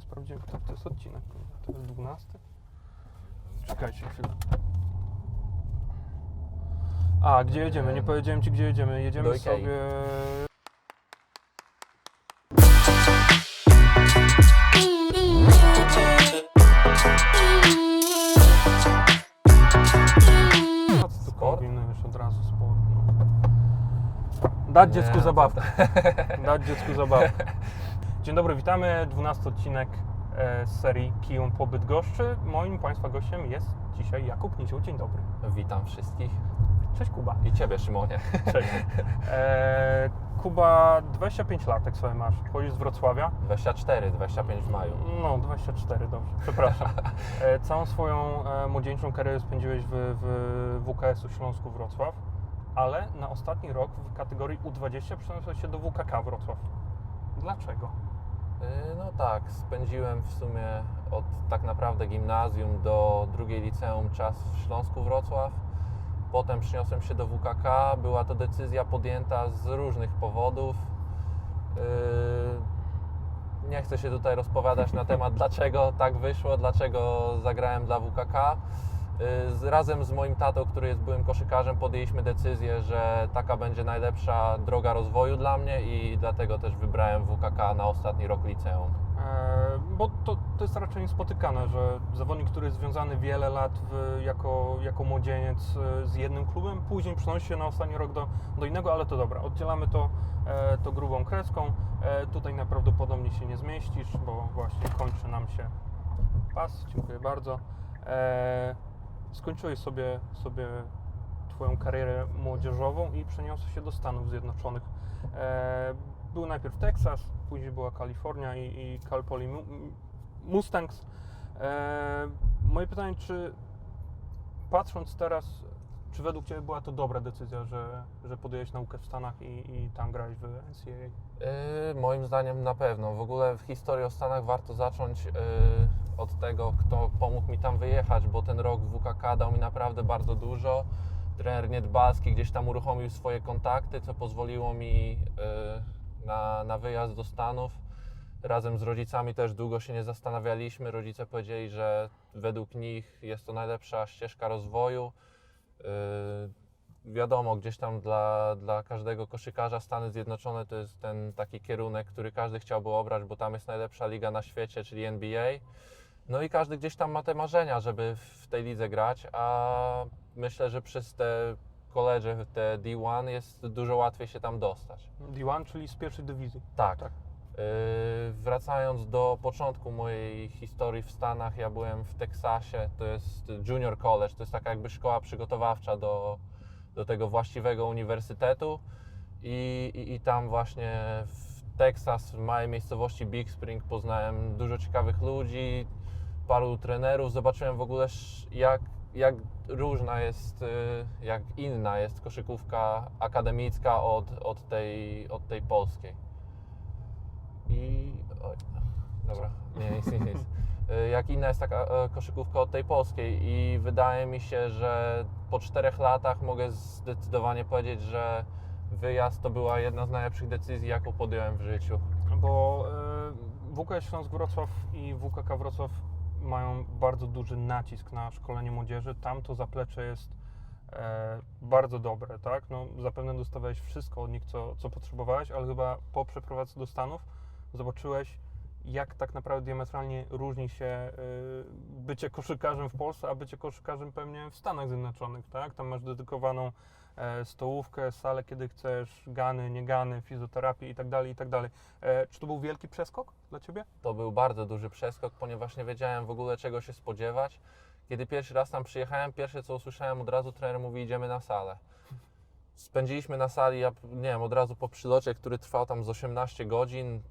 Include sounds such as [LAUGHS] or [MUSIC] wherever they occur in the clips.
nie sprawdziłem, który to jest odcinek. To jest 12? Czekajcie chwilę. A, gdzie jedziemy? Nie powiedziałem Ci, gdzie jedziemy. Jedziemy Do Ikei. sobie... Tu kombinujesz od razu sport? No. [LAUGHS] Dać dziecku zabawkę. Dać dziecku zabawkę. Dzień dobry, witamy. 12 odcinek e, z serii Kijum po Bydgoszczy. Moim Państwa gościem jest dzisiaj Jakub Niciu. Dzień dobry. Witam wszystkich Cześć Kuba. i Ciebie, Szymonie. Cześć. E, Kuba, 25 lat, jak sobie masz. Pochodzisz z Wrocławia. 24, 25 w maju. No, 24, dobrze, przepraszam. E, całą swoją e, młodzieńczą karierę spędziłeś w, w WKS-u Śląsku Wrocław, ale na ostatni rok w kategorii U20 przeniosłeś się do WKK Wrocław. Dlaczego? Yy, No tak, spędziłem w sumie od tak naprawdę gimnazjum do drugiej liceum czas w Śląsku Wrocław. Potem przyniosłem się do WKK. Była to decyzja podjęta z różnych powodów. Yy, Nie chcę się tutaj rozpowiadać na temat, dlaczego tak wyszło, dlaczego zagrałem dla WKK. Z- Razem z moim tatą, który jest byłym koszykarzem, podjęliśmy decyzję, że taka będzie najlepsza droga rozwoju dla mnie i dlatego też wybrałem WKK na ostatni rok liceum. E, bo to, to jest raczej niespotykane, że zawodnik, który jest związany wiele lat w, jako, jako młodzieniec e, z jednym klubem, później przenosi się na ostatni rok do, do innego, ale to dobra, oddzielamy to, e, to grubą kreską. Tutaj najprawdopodobniej się nie zmieścisz, bo właśnie kończy nam się pas. Dziękuję bardzo. Skończyłeś sobie, sobie Twoją karierę młodzieżową i przeniosłeś się do Stanów Zjednoczonych. E, był najpierw Teksas, później była Kalifornia i, i Cal Poly Mu- Mustangs. E, moje pytanie, czy patrząc teraz, czy według Ciebie była to dobra decyzja, że, że podjęłeś naukę w Stanach i, i tam grałeś w NCAA? Yy, moim zdaniem na pewno. W ogóle w historii o Stanach warto zacząć yy, od tego, kto pomógł mi tam wyjechać, bo ten rok w WKK dał mi naprawdę bardzo dużo. Trener Niedbalski gdzieś tam uruchomił swoje kontakty, co pozwoliło mi yy, na, na wyjazd do Stanów. Razem z rodzicami też długo się nie zastanawialiśmy. Rodzice powiedzieli, że według nich jest to najlepsza ścieżka rozwoju. Yy, wiadomo, gdzieś tam dla, dla każdego koszykarza Stany Zjednoczone to jest ten taki kierunek, który każdy chciałby obrać, bo tam jest najlepsza liga na świecie, czyli NBA. No i każdy gdzieś tam ma te marzenia, żeby w tej lidze grać, a myślę, że przez te koledże, te D1 jest dużo łatwiej się tam dostać. D1, czyli z pierwszej dywizji. Tak. Tak. Yy, wracając do początku mojej historii w Stanach, ja byłem w Teksasie, to jest junior college, to jest taka jakby szkoła przygotowawcza do, do tego właściwego uniwersytetu i, i, i tam właśnie w Teksas, w małej miejscowości Big Spring poznałem dużo ciekawych ludzi, paru trenerów, zobaczyłem w ogóle jak, jak różna jest, yy, jak inna jest koszykówka akademicka od, od, tej, od tej polskiej. I. Oj, dobra, nie, nic, nic, nic. Y, Jak inna jest taka e, koszykówka od tej polskiej, i wydaje mi się, że po czterech latach mogę zdecydowanie powiedzieć, że wyjazd to była jedna z najlepszych decyzji, jaką podjąłem w życiu. Bo e, WKS Śląsk Wrocław i WKK Wrocław mają bardzo duży nacisk na szkolenie młodzieży. Tam to zaplecze jest e, bardzo dobre, tak? No, zapewne dostawałeś wszystko od nich, co, co potrzebowałeś, ale chyba po przeprowadzce do Stanów zobaczyłeś, jak tak naprawdę diametralnie różni się e, bycie koszykarzem w Polsce, a bycie koszykarzem pewnie w Stanach Zjednoczonych, tak? Tam masz dedykowaną e, stołówkę, salę, kiedy chcesz, gany, nie gany, fizjoterapię i tak dalej, i tak. E, Czy to był wielki przeskok dla Ciebie? To był bardzo duży przeskok, ponieważ nie wiedziałem w ogóle czego się spodziewać. Kiedy pierwszy raz tam przyjechałem, pierwsze co usłyszałem od razu trener mówi idziemy na salę. Spędziliśmy na sali, ja nie wiem, od razu po przylocie, który trwał tam z 18 godzin,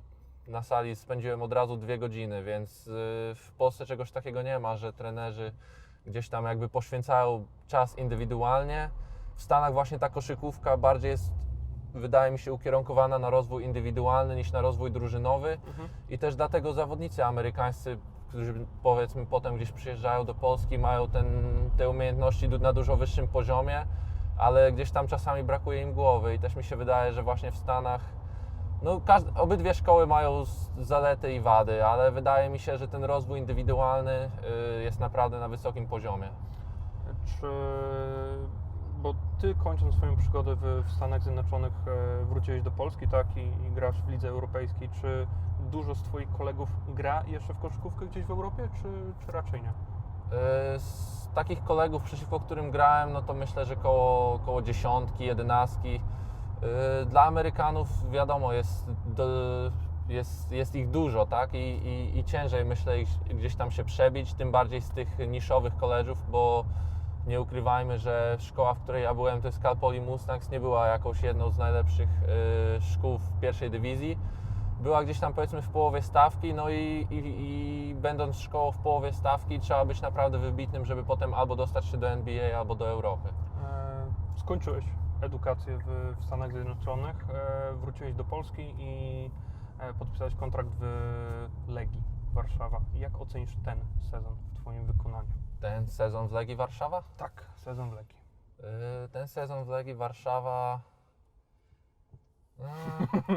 na sali spędziłem od razu dwie godziny, więc y, w Polsce czegoś takiego nie ma, że trenerzy gdzieś tam jakby poświęcają czas indywidualnie. W Stanach właśnie ta koszykówka bardziej jest, wydaje mi się, ukierunkowana na rozwój indywidualny niż na rozwój drużynowy. I też dlatego zawodnicy amerykańscy, którzy powiedzmy potem gdzieś przyjeżdżają do Polski, mają ten, te umiejętności na dużo wyższym poziomie, ale gdzieś tam czasami brakuje im głowy i też mi się wydaje, że właśnie w Stanach No, każd- obydwie szkoły mają zalety i wady, ale wydaje mi się, że ten rozwój indywidualny y, jest naprawdę na wysokim poziomie. Czy, bo ty kończąc swoją przygodę w, Stanach Zjednoczonych e, wróciłeś do Polski, tak, i, i grasz w lidze europejskiej. Czy dużo z twoich kolegów gra jeszcze w koszykówkę gdzieś w Europie, czy, czy raczej nie? Y, Z takich kolegów, przeciwko którym grałem, no to myślę, że koło, koło dziesiątki, jedenastki. Y, Dla Amerykanów wiadomo, jest, jest, jest ich dużo, tak? I, i, I ciężej myślę gdzieś tam się przebić, tym bardziej z tych niszowych koleżów, bo nie ukrywajmy, że szkoła, w której ja byłem, to jest Cal Poly Mustangs, nie była jakąś jedną z najlepszych y, szkół w pierwszej dywizji. Była gdzieś tam powiedzmy w połowie stawki, no i, i, i będąc szkołą w połowie stawki trzeba być naprawdę wybitnym, żeby potem albo dostać się do NBA, albo do Europy. E, skończyłeś edukację w, w Stanach Zjednoczonych, e, wróciłeś do Polski i e, podpisałeś kontrakt w Legii Warszawa. Jak ocenisz ten sezon w twoim wykonaniu? Ten sezon w Legii Warszawa? Tak, sezon w Legii. Yy, Ten sezon w Legii Warszawa. No,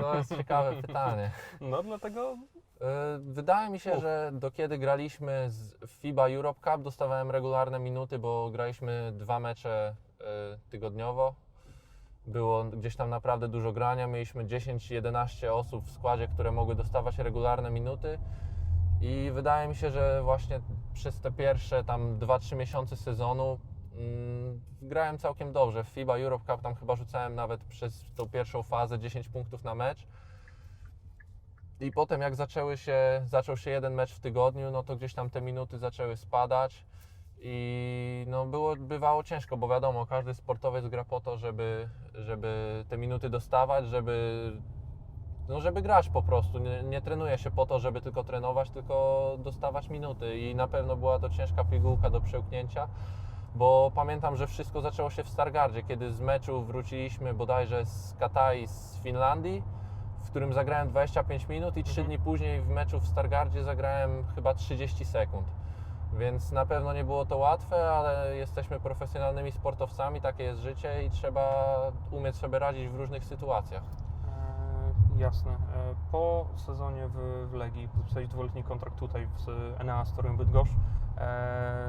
to jest [LAUGHS] ciekawe pytanie. No dlatego Yy, Wydaje mi się, Mów. że do kiedy graliśmy z FIBA Europe Cup, dostawałem regularne minuty, bo graliśmy dwa mecze yy, tygodniowo. Było gdzieś tam naprawdę dużo grania. Mieliśmy 10-11 osób w składzie, które mogły dostawać regularne minuty. I wydaje mi się, że właśnie przez te pierwsze tam 2-3 miesiące sezonu mm, grałem całkiem dobrze. W FIBA Europe Cup tam chyba rzucałem nawet przez tą pierwszą fazę 10 punktów na mecz. I potem jak zaczęły się, zaczął się jeden mecz w tygodniu, no to gdzieś tam te minuty zaczęły spadać i no było, bywało ciężko, bo wiadomo, każdy sportowiec gra po to, żeby, żeby te minuty dostawać, żeby, no żeby grać po prostu. Nie, nie trenuje się po to, żeby tylko trenować, tylko dostawać minuty i na pewno była to ciężka pigułka do przełknięcia. Bo pamiętam, że wszystko zaczęło się w Stargardzie, kiedy z meczu wróciliśmy bodajże z Katai z Finlandii, w którym zagrałem 25 minut i 3 Mhm. dni później w meczu w Stargardzie zagrałem chyba 30 sekund. Więc na pewno nie było to łatwe, ale jesteśmy profesjonalnymi sportowcami, takie jest życie i trzeba umieć sobie radzić w różnych sytuacjach. E, jasne. E, po sezonie w, w Legii podpisałeś dwuletni kontrakt tutaj z Enea Storium Bydgoszcz. E,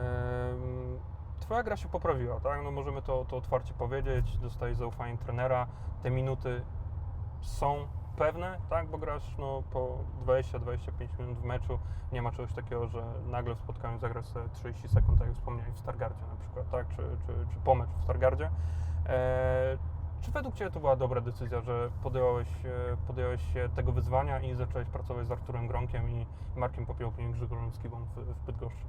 twoja gra się poprawiła, tak? No możemy to, to otwarcie powiedzieć. Dostajesz zaufanie trenera. Te minuty są pewne, tak? Bo grasz no, po 20-25 minut w meczu. Nie ma czegoś takiego, że nagle w spotkaniu zagrasz sobie 30 sekund, tak jak wspomniałeś w Stargardzie na przykład, tak? Czy, czy, czy po meczu w Stargardzie. E, czy według Ciebie to była dobra decyzja, że podjąłeś, e, podjąłeś się tego wyzwania i zacząłeś pracować z Arturem Gronkiem i Markiem Popiołkiem i Grzegorzem Skibą w, w Bydgoszczy?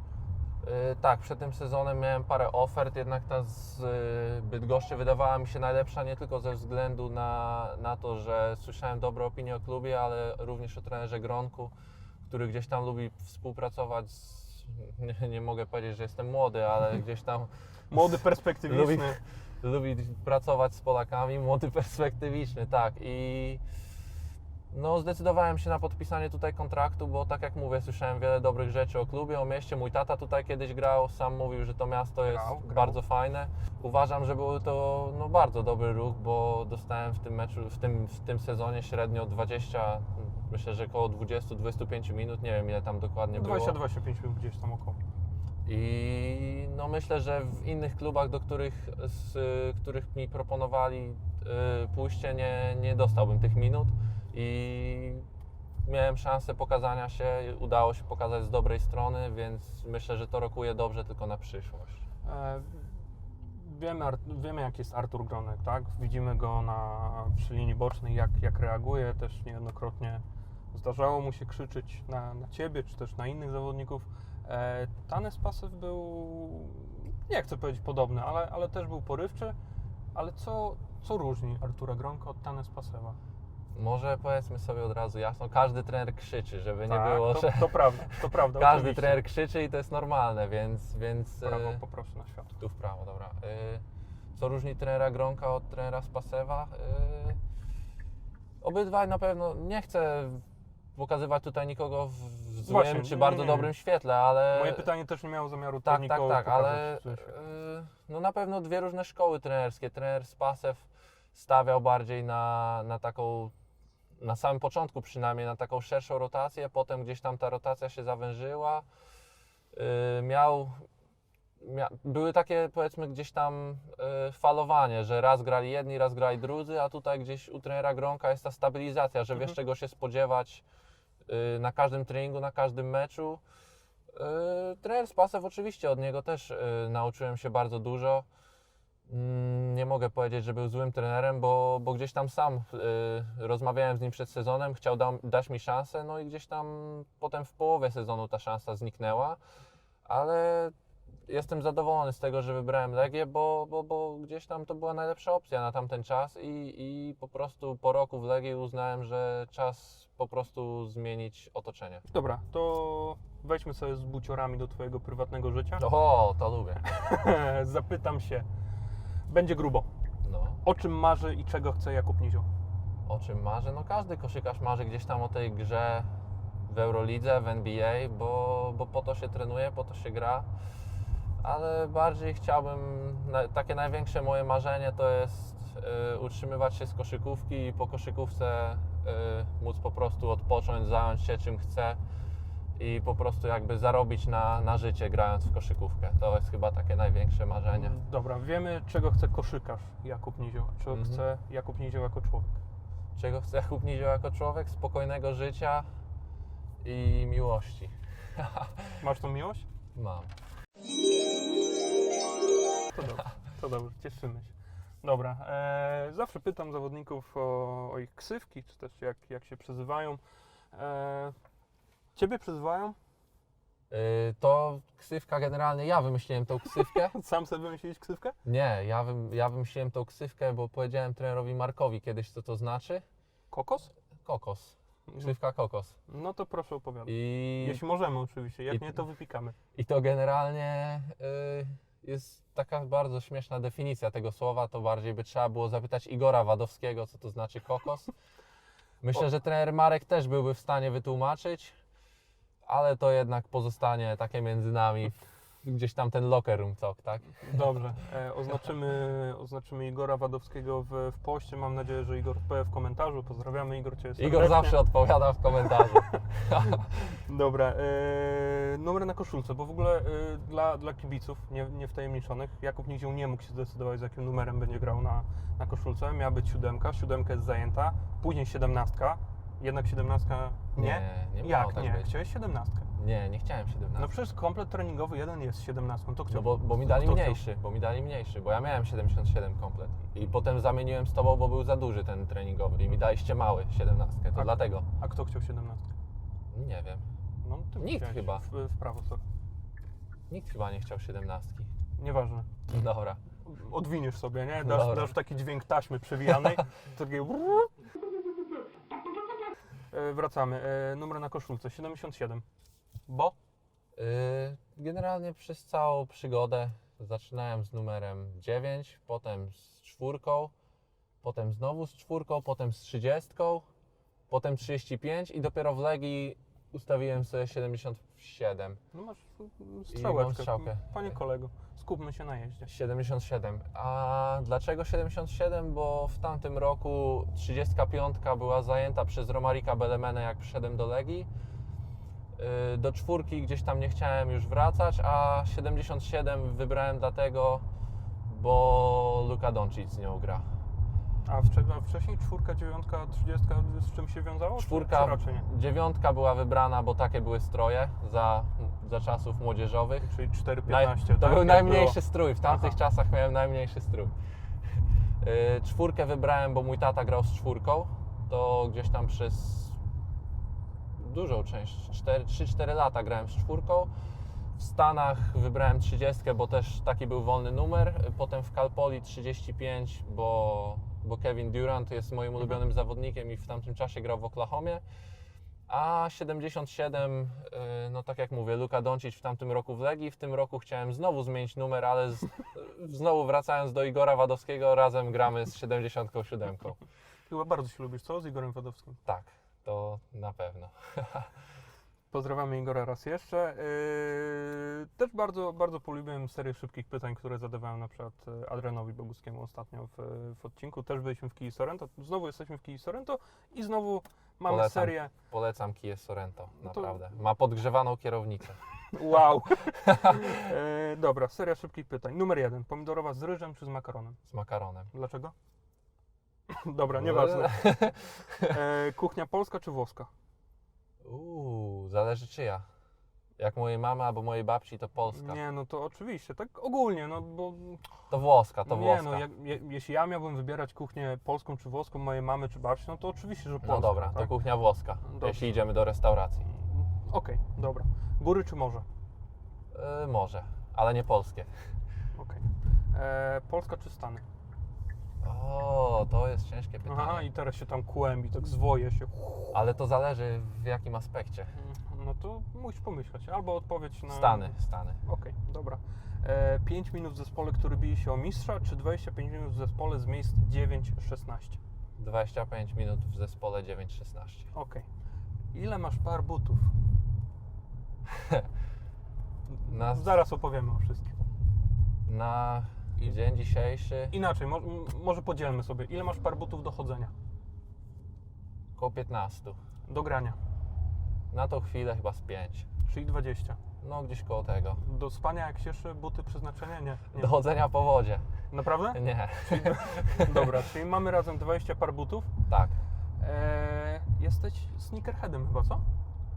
Yy, tak, przed tym sezonem miałem parę ofert, jednak ta z yy, Bydgoszczy wydawała mi się najlepsza nie tylko ze względu na, na to, że słyszałem dobre opinie o klubie, ale również o trenerze Gronku, który gdzieś tam lubi współpracować z... Nie, [LAUGHS] nie mogę powiedzieć, że jestem młody, ale [LAUGHS] gdzieś tam Młody, [LAUGHS] perspektywiczny. lubi pracować z Polakami, młody, perspektywiczny, tak. I no, zdecydowałem się na podpisanie tutaj kontraktu, bo tak jak mówię, słyszałem wiele dobrych rzeczy o klubie, o mieście. Mój tata tutaj kiedyś grał, sam mówił, że to miasto jest Grał, grał. bardzo fajne. Uważam, że był to no, bardzo dobry ruch, bo dostałem w tym meczu, w tym, w tym sezonie średnio 20, myślę, że około 20-25 minut, nie wiem ile tam dokładnie było. 20-25 minut gdzieś tam około. I no myślę, że w innych klubach, do których, z których mi proponowali y, pójście, nie, nie dostałbym tych minut i miałem szansę pokazania się, udało się pokazać z dobrej strony, więc myślę, że to rokuje dobrze tylko na przyszłość. E, Wiemy, wiemy, jak jest Artur Gronek, tak? Widzimy go na, przy linii bocznej, jak, jak reaguje. Też niejednokrotnie zdarzało mu się krzyczeć na, na ciebie, czy też na innych zawodników. E, Tanes był, nie chcę powiedzieć podobny, ale, ale też był porywczy. Ale co, co różni Artura Gronka od Tanes Pasewa? Może powiedzmy sobie od razu jasno, każdy trener krzyczy, żeby nie Tak, było, to, że to prawda, to prawda. [LAUGHS] każdy oczywiście. trener krzyczy i to jest normalne, więc... więc Prawo poproszę na światło. Tu w prawo, dobra. Y, Co różni trenera Gronka od trenera Spasewa? Y, Obydwaj na pewno nie chcę pokazywać tutaj nikogo w złym Właśnie, czy nie, bardzo nie, nie. dobrym świetle, ale. Moje pytanie też nie miało zamiaru Tak, tak, tak, ale no na pewno dwie różne szkoły trenerskie. Trener Spasew stawiał bardziej na, na taką na samym początku przynajmniej na taką szerszą rotację, potem gdzieś tam ta rotacja się zawężyła. Yy, miał, mia, były takie powiedzmy gdzieś tam yy, falowanie, że raz grali jedni, raz grali drudzy, a tutaj gdzieś u trenera Gronka jest ta stabilizacja, że wiesz Mhm. czego się spodziewać yy, na każdym treningu, na każdym meczu. Yy, trener Spasew oczywiście od niego też yy, nauczyłem się bardzo dużo. Mm, Nie mogę powiedzieć, że był złym trenerem, bo, bo gdzieś tam sam y, rozmawiałem z nim przed sezonem, chciał da, dać mi szansę, no i gdzieś tam potem w połowie sezonu ta szansa zniknęła, ale jestem zadowolony z tego, że wybrałem Legię, bo, bo, bo gdzieś tam to była najlepsza opcja na tamten czas i, i po prostu po roku w Legii uznałem, że czas po prostu zmienić otoczenie. Dobra, to wejdźmy sobie z buciorami do Twojego prywatnego życia. O, to lubię. [LAUGHS] Zapytam się, będzie grubo. No. O czym marzy i czego chce Jakub Nizioł? O czym marzy? No każdy koszykarz marzy gdzieś tam o tej grze w Eurolidze, w NBA, bo, bo po to się trenuje, po to się gra. Ale bardziej chciałbym, takie największe moje marzenie to jest y, utrzymywać się z koszykówki i po koszykówce y, móc po prostu odpocząć, zająć się czym chcę i po prostu jakby zarobić na, na życie grając w koszykówkę. To jest chyba takie największe marzenie. Dobra, wiemy czego chce koszykarz Jakub Nizioł, czego Mhm. chce Jakub Nizioł jako człowiek. Czego chce Jakub Nizioł jako człowiek? Spokojnego życia i miłości. [LAUGHS] Masz tą miłość? Mam. To dobrze, to dobrze, cieszymy się. Dobra, e, zawsze pytam zawodników o, o ich ksywki, czy też jak, jak się przezywają. E, ciebie przezywają? Yy, to ksywka generalnie, ja wymyśliłem tą ksywkę. [LAUGHS] Sam sobie wymyśliłeś ksywkę? Nie, ja, wym, ja wymyśliłem tą ksywkę, bo powiedziałem trenerowi Markowi kiedyś, co to znaczy. Kokos? Kokos. Ksywka kokos. No to proszę opowiadać. I, Jeśli możemy oczywiście, jak i- nie to wypikamy. i to generalnie yy, jest taka bardzo śmieszna definicja tego słowa. To bardziej by trzeba było zapytać Igora Wadowskiego, co to znaczy kokos. [LAUGHS] Myślę, O. że trener Marek też byłby w stanie wytłumaczyć, ale to jednak pozostanie takie między nami, gdzieś tam ten locker room talk, tak? Dobrze, e, oznaczymy, oznaczymy Igora Wadowskiego w, w poście. Mam nadzieję, że Igor powie w komentarzu. Pozdrawiamy Igor Cię serdecznie. Igor zawsze odpowiada w komentarzu. [LAUGHS] Dobra, e, numer na koszulce, bo w ogóle e, dla, dla kibiców nie, niewtajemniczonych Jakub Nizioł nie mógł się zdecydować, z jakim numerem będzie grał na, na koszulce. Miała być siódemka, siódemka jest zajęta, później siedemnastka, jednak siedemnastka nie. Nie, nie Jak tak nie? być. Chciałeś siedemnastkę. Nie, nie chciałem 17. No przecież komplet treningowy jeden jest siedemnastką, to chciał. No bo, bo mi dali Kto chciał? mniejszy, bo mi dali mniejszy, bo ja miałem 77 komplet. I potem zamieniłem z tobą, bo był za duży ten treningowy i mi daliście mały, 17. To A- dlatego. A kto chciał siedemnastkę? Nie wiem. No, ty Nikt chciałeś chyba. W, w prawo sobie. Nikt chyba nie chciał 17. Nieważne. Dobra. Odwiniesz sobie, nie? Dasz, Dobra. dasz taki dźwięk taśmy przewijanej. [LAUGHS] takie... E, Wracamy. E, Numer na koszulce 77. Bo? Yy, generalnie przez całą przygodę zaczynałem z numerem 9, potem z czwórką, potem znowu z czwórką, potem z 30, potem 35 i dopiero w Legii ustawiłem sobie 77. No masz strzałeczkę. strzałkę. Panie kolego, skupmy się na jeździe. 77. A dlaczego 77? Bo w tamtym roku 35 była zajęta przez Romarika Belemenę, jak przyszedłem do Legii. Yy, Do czwórki gdzieś tam nie chciałem już wracać, a 77 wybrałem dlatego, bo Luka Doncic z nią gra. A, a wcześniej czwórka, dziewiątka, trzydziestka z czym się wiązało? Czwórka, dziewiątka była wybrana, bo takie były stroje za, za czasów młodzieżowych. Czyli 4,15, Naj, tak? to był Jak najmniejszy było? strój. W tamtych Aha. czasach miałem najmniejszy strój. Yy, [LAUGHS] czwórkę wybrałem, bo mój tata grał z czwórką. To gdzieś tam przez dużą część, 3-4 lata grałem z czwórką. W Stanach wybrałem 30, bo też taki był wolny numer. Potem w Calpoli 35, bo, bo Kevin Durant jest moim Mhm. ulubionym zawodnikiem i w tamtym czasie grał w Oklahomie. A 77, y, no tak jak mówię, Luka Doncic w tamtym roku w Legii. W tym roku chciałem znowu zmienić numer, ale z, [LAUGHS] znowu wracając do Igora Wadowskiego, razem gramy z 77. Chyba bardzo się lubisz, co? Z Igorem Wadowskim. Tak, to na pewno. [LAUGHS] Pozdrawiamy Igora raz jeszcze. Yy, też bardzo, bardzo polubiłem serię szybkich pytań, które zadawałem na przykład e, Adrianowi Boguskiemu ostatnio w, w odcinku. Też byliśmy w Kii Sorento. Znowu jesteśmy w Kii Sorento i znowu mamy Polecam. serię. Polecam Kia Sorento, No to- naprawdę. Ma podgrzewaną kierownicę [LAUGHS] Wow! [LAUGHS] E, dobra, seria szybkich pytań. Numer jeden. Pomidorowa z ryżem czy z makaronem? z makaronem. Dlaczego? [LAUGHS] Dobra, nieważne. E, kuchnia polska czy włoska? Uuu, zależy czyja. Jak mojej mamy albo mojej babci, to polska. Nie, no to oczywiście, tak ogólnie, no bo To włoska, to nie, włoska. no jak, je, jeśli ja miałbym wybierać kuchnię polską czy włoską mojej mamy czy babci, no to oczywiście, że polska. no dobra, tak? to kuchnia włoska, Dobrze. jeśli idziemy do restauracji. Okej, dobra. Góry czy morze? Yy, może, ale nie polskie. Okej. E, Polska czy Stany? O, to jest ciężkie pytanie. Aha, i teraz się tam kłębi, tak zwoje się. Ale to zależy w jakim aspekcie. No to musisz pomyśleć. Albo odpowiedź na... Stany, Stany. Okej, dobra. E, 5 minut w zespole, który bije się o mistrza, czy 25 minut w zespole z miejsc 9-16? 25 minut w zespole 9-16. Okej. Ile masz par butów? [LAUGHS] Na- Zaraz opowiemy o wszystkim. Na dzień dzisiejszy Inaczej, mo- m- może podzielmy sobie. Ile masz par butów do chodzenia? około 15. Do grania, Na tą chwilę chyba z 5. czyli 20. No gdzieś koło tego. Do spania jak cieszy buty przeznaczenia? Nie. nie. Do chodzenia po wodzie. Naprawdę? Nie, [LAUGHS] Dobra, czyli mamy razem 20 par butów. tak. Eee, jesteś sneakerheadem chyba, co?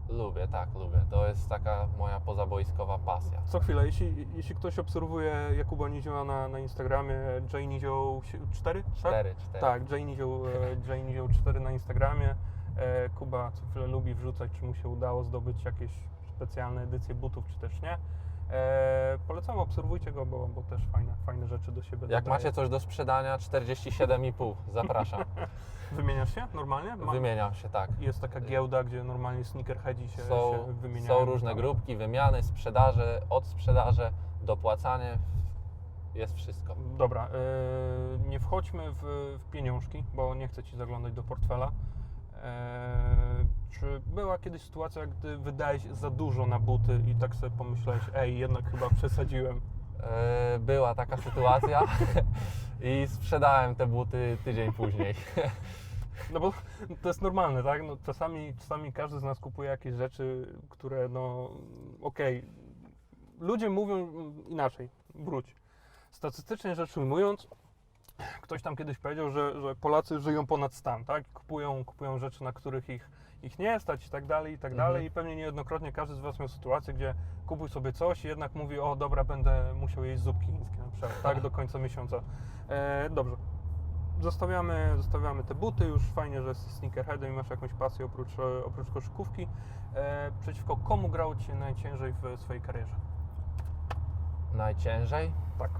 Lubię, tak, lubię. To jest taka moja pozaboiskowa pasja. Co chwilę, jeśli, jeśli ktoś obserwuje Jakuba Nizioła na, na Instagramie, Jay Nizioł 4? 4, 4. Tak, Jay Nizioł, e, Jay Nizioł 4 na Instagramie. E, Kuba co chwilę lubi wrzucać, czy mu się udało zdobyć jakieś specjalne edycje butów, czy też nie. E, polecam, obserwujcie go, bo, bo też fajne, fajne rzeczy do siebie Jak dodaje. macie coś do sprzedania, 47,5. Zapraszam. [LAUGHS] Wymieniasz się normalnie? Ma- Wymieniam się, tak. Jest taka giełda, gdzie normalnie sneakerheadzi się, Są, się wymieniają. są różne Tak. grupki, wymiany, sprzedaże, odsprzedaże, dopłacanie. Jest wszystko. Dobra, e, nie wchodźmy w, w pieniążki, bo nie chcę Ci zaglądać do portfela. E, czy była kiedyś sytuacja, gdy wydałeś za dużo na buty i tak sobie pomyślałeś, ej, jednak chyba przesadziłem? E, Była taka sytuacja i sprzedałem te buty tydzień później. [LAUGHS] No bo to jest normalne, tak? No, czasami, czasami każdy z nas kupuje jakieś rzeczy, które, no, okej, ludzie mówią inaczej, wróć. Statystycznie rzecz ujmując, ktoś tam kiedyś powiedział, że, że Polacy żyją ponad stan, tak? Kupują, kupują rzeczy, na których ich, ich nie stać i tak dalej, i tak Mhm. dalej. I pewnie niejednokrotnie każdy z Was miał sytuację, gdzie kupuj sobie coś i jednak mówi, o dobra, będę musiał jeść zupki chińskie na przykład, tak? Do końca miesiąca. E, dobrze. Zostawiamy, zostawiamy te buty, już fajnie, że jesteś sneakerheadem i masz jakąś pasję oprócz, oprócz koszykówki. E, przeciwko komu grał Ci najciężej w swojej karierze? Najciężej? Tak.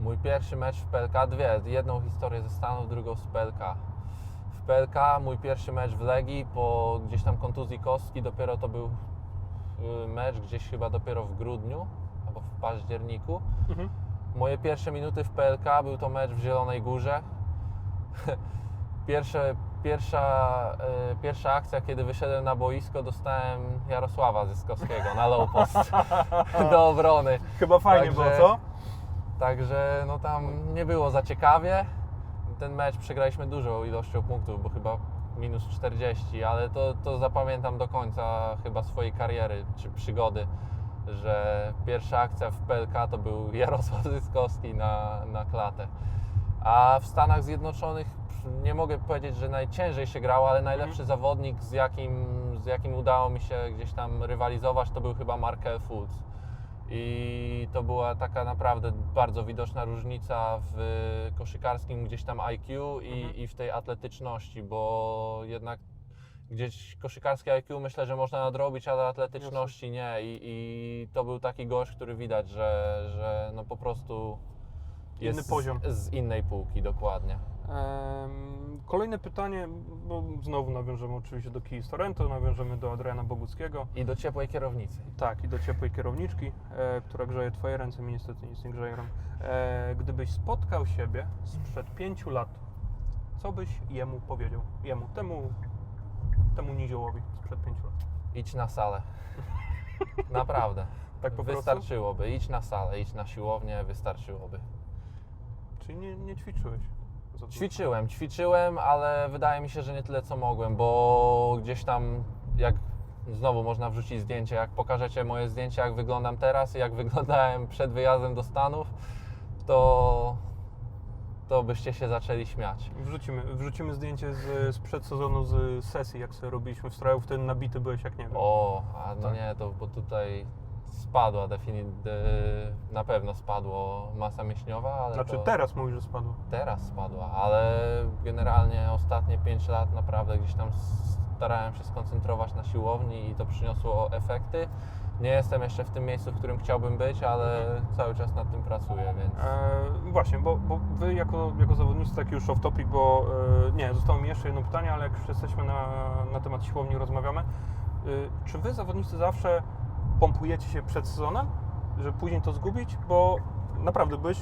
Mój pierwszy mecz w PLK, dwie. Jedną historię ze Stanów, drugą z PLK. W PLK mój pierwszy mecz w Legii po gdzieś tam kontuzji kostki, dopiero to był y, mecz gdzieś chyba dopiero w grudniu albo w październiku. Mhm. Moje pierwsze minuty w PLK był to mecz w Zielonej Górze. [LAUGHS] Pierwsze, pierwsza, y, pierwsza akcja, kiedy wyszedłem na boisko, dostałem Jarosława Zyskowskiego na low post [LAUGHS] do obrony. Chyba fajnie Także- było, co? Także no tam nie było za ciekawie. Ten mecz przegraliśmy dużą ilością punktów, bo chyba minus 40, ale to, to zapamiętam do końca chyba swojej kariery czy przygody, że pierwsza akcja w PLK to był [LAUGHS] Jarosław Zyskowski na, na klatę. A w Stanach Zjednoczonych nie mogę powiedzieć, że najciężej się grało, ale najlepszy zawodnik, z jakim, z jakim udało mi się gdzieś tam rywalizować, to był chyba Markel Fultz. I to była taka naprawdę bardzo widoczna różnica w koszykarskim gdzieś tam IQ i, Mhm. i w tej atletyczności, bo jednak gdzieś koszykarskie IQ myślę, że można nadrobić, ale atletyczności nie. I, I to był taki gość, który widać, że, że no po prostu Inny jest poziom. Z, z innej półki, dokładnie. Kolejne pytanie, bo znowu nawiążemy oczywiście do Kii Sorento, nawiążemy do Adriana Boguckiego. I do ciepłej kierownicy. Tak, i do ciepłej kierowniczki, e, która grzeje Twoje ręce, mi niestety nic nie grzeje rąk. E, gdybyś spotkał siebie sprzed pięciu lat, co byś jemu powiedział? Jemu, temu, temu niziołowi sprzed pięciu lat. Idź na salę. Naprawdę. [LAUGHS] Tak po prostu? Wystarczyłoby. Idź na salę, idź na siłownię, wystarczyłoby. Czyli nie, nie ćwiczyłeś? Ćwiczyłem, ćwiczyłem, ale wydaje mi się, że nie tyle co mogłem, bo gdzieś tam jak znowu można wrzucić zdjęcie, jak pokażecie moje zdjęcie, jak wyglądam teraz i jak [LAUGHS] wyglądałem przed wyjazdem do Stanów, to, to byście się zaczęli śmiać. Wrzucimy, wrzucimy zdjęcie z, z przedsezonu z sesji, jak sobie robiliśmy w strojach, wtedy nabity byłeś jak nie wiem. O, a no Tak. nie, to bo tutaj spadła definitywnie, na pewno spadło masa mięśniowa, ale znaczy to teraz mówisz, że spadło. teraz spadła, ale generalnie ostatnie 5 lat naprawdę gdzieś tam starałem się skoncentrować na siłowni i to przyniosło efekty. Nie jestem jeszcze w tym miejscu, w którym chciałbym być, ale cały czas nad tym pracuję, więc E, właśnie, bo, bo wy jako, jako zawodnicy, taki już off topic, bo e, nie, zostało mi jeszcze jedno pytanie, ale jak już jesteśmy na, na temat siłowni rozmawiamy, e, czy wy zawodnicy zawsze pompujecie się przed sezonem, żeby później to zgubić? Bo naprawdę byś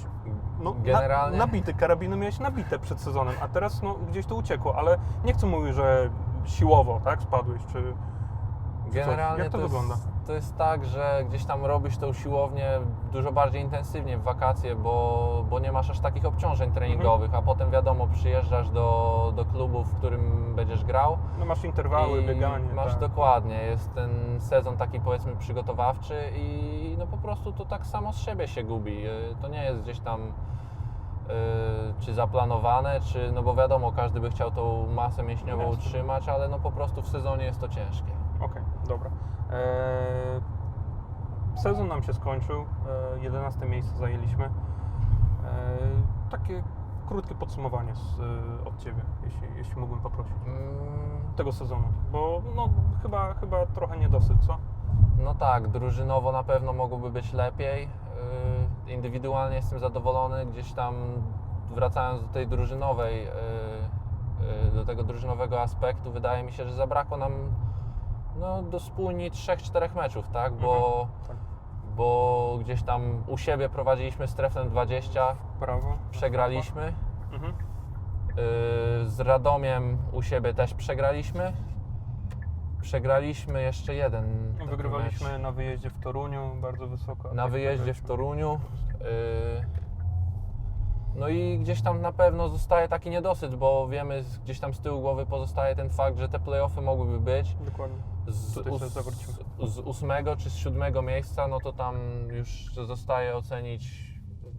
no, Generalnie- na, nabity, karabiny miałeś nabite przed sezonem, a teraz no, gdzieś to uciekło, ale nie chcę mówić, że siłowo tak, spadłeś, czy... Generalnie Jak to, jest, wygląda? To jest tak, że gdzieś tam robisz tą siłownię dużo bardziej intensywnie w wakacje, bo, bo nie masz aż takich obciążeń treningowych, a potem wiadomo, przyjeżdżasz do, do klubu, w którym będziesz grał. No masz interwały, bieganie. Masz tak. dokładnie, jest ten sezon taki powiedzmy przygotowawczy i no po prostu to tak samo z siebie się gubi. Yy, To nie jest gdzieś tam czy zaplanowane, czy no bo wiadomo, każdy by chciał tą masę mięśniową Jasne. utrzymać, ale no po prostu w sezonie jest to ciężkie. Okej, dobra. Eee, sezon nam się skończył, eee, 11 miejsce zajęliśmy. Eee, takie krótkie podsumowanie z, e, od Ciebie, jeśli, jeśli mógłbym poprosić. Mm, Tego sezonu, bo no, chyba, chyba trochę niedosyt, co? No tak, drużynowo na pewno mogłoby być lepiej. Yy, Indywidualnie jestem zadowolony, gdzieś tam wracając do tej drużynowej, yy, yy, do tego drużynowego aspektu, wydaje mi się, że zabrakło nam no, do spójni 3-4 meczów, tak? Bo, Tak. bo gdzieś tam u siebie prowadziliśmy strefę 20, Prawo. przegraliśmy. Mhm. Yy, Z Radomiem u siebie też przegraliśmy. Przegraliśmy jeszcze jeden. Wygrywaliśmy na wyjeździe w Toruniu, bardzo wysoko. na tak wyjeździe w przegraliśmy. Toruniu. Yy, No i gdzieś tam na pewno zostaje taki niedosyt, bo wiemy, gdzieś tam z tyłu głowy pozostaje ten fakt, że te playoffy mogłyby być. Dokładnie. Z, z ósmego czy z siódmego miejsca, no to tam już zostaje ocenić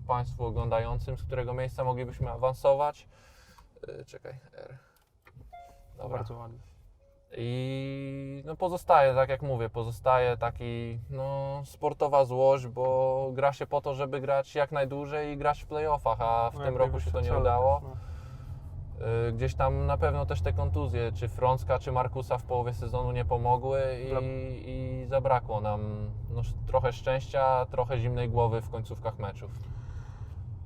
Państwu oglądającym, z którego miejsca moglibyśmy awansować. Yy, Czekaj, R. Dobra. Bardzo ładnie. I no pozostaje, tak jak mówię, pozostaje taki no, sportowa złość, bo gra się po to, żeby grać jak najdłużej i grać w playoffach, a w No, tym roku się to nie udało. też, no. Y, Gdzieś tam na pewno też te kontuzje, czy Frącka, czy Markusa w połowie sezonu nie pomogły Dla- i, i zabrakło nam no, trochę szczęścia, trochę zimnej głowy w końcówkach meczów.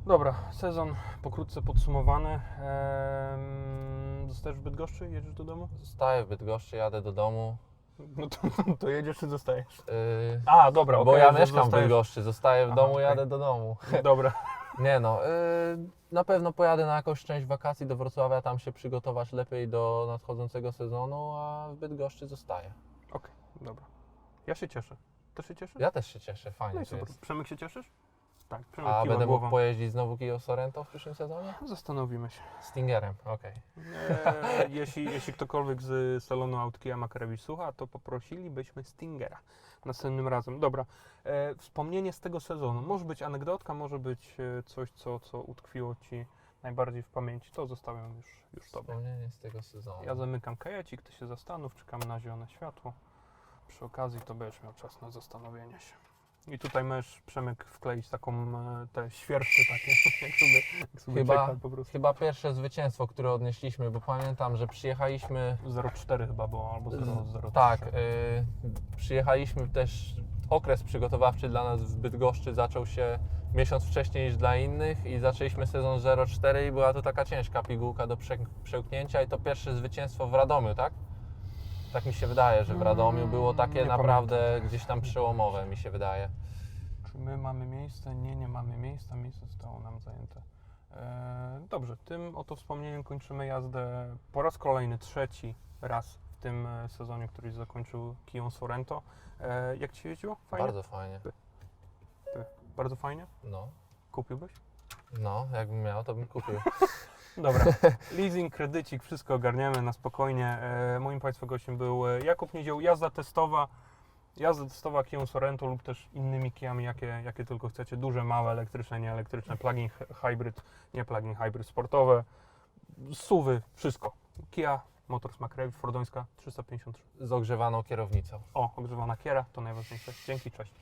Dobra, sezon pokrótce podsumowany. Ehm, zostajesz w Bydgoszczy? Jedziesz do domu? Zostaję w Bydgoszczy, jadę do domu. No to, to jedziesz czy zostajesz? y, A, dobra, bo okej, ja że mieszkam w zostajesz. Bydgoszczy, zostaję w Aha, domu, okej. jadę do domu. [LAUGHS] Dobra, Nie no, y, na pewno pojadę na jakąś część wakacji do Wrocławia, tam się przygotować lepiej do nadchodzącego sezonu, a w Bydgoszczy zostaję. okej, dobra. Ja się cieszę. Ty się cieszysz? Ja też się cieszę, No fajnie i to super. jest. Przemyk się cieszysz? Tak, A będę głową. mógł pojeździć znowu Kia Sorento w przyszłym sezonie? Zastanowimy się. Stingerem, okej. Eee, jeśli, jeśli ktokolwiek z salonu aut Kia Makarewicz słucha, to poprosilibyśmy Stingera następnym razem. Dobra, e, wspomnienie z tego sezonu. Może być anegdotka, może być e, coś, co, co utkwiło Ci najbardziej w pamięci. To zostawiam już, już Tobie. Wspomnienie z tego sezonu. Ja zamykam kajecik, Ty się zastanów, czekamy na zielone światło. Przy okazji to będziesz miał czas na zastanowienie się. I tutaj możesz Przemek wkleić taką, e, te świerszcze takie, [LAUGHS] jak sobie, jak sobie Chyba- po prostu. Chyba pierwsze zwycięstwo, które odnieśliśmy, bo pamiętam, że przyjechaliśmy 0,4 chyba było, albo 0,03. Tak, y, przyjechaliśmy też, okres przygotowawczy dla nas w Bydgoszczy zaczął się miesiąc wcześniej niż dla innych i zaczęliśmy sezon 0-4 i była to taka ciężka pigułka do prze, przełknięcia i to pierwsze zwycięstwo w Radomiu, tak? Tak mi się wydaje, że w Radomiu było takie Mm, Nie naprawdę gdzieś tam przełomowe, mi się wydaje. Czy my mamy miejsce? Nie, nie mamy miejsca. Miejsce zostało nam zajęte. E, dobrze, tym oto wspomnieniem kończymy jazdę po raz kolejny, trzeci raz tym e, sezonie, który zakończył Kion Sorento. E, jak Ci się jeździło? Fajnie? Bardzo fajnie. Bardzo fajnie? No, Kupiłbyś? no, jakbym miał, to bym kupił. [LAUGHS] Dobra, [LAUGHS] leasing, kredycik, wszystko ogarniemy na spokojnie. E, moim Państwa gościem był e, Jakub Niedział, jazda testowa. Jazda testowa Kią Sorento lub też innymi kijami, jakie, jakie tylko chcecie. Duże, małe, elektryczne, nieelektryczne, plug-in hy- hybrid, nie plug-in hybrid, sportowe, suwy, wszystko. Kia Motors McRae, Fordońska 353. Z ogrzewaną kierownicą. O, ogrzewana kiera, to najważniejsze. Dzięki, cześć.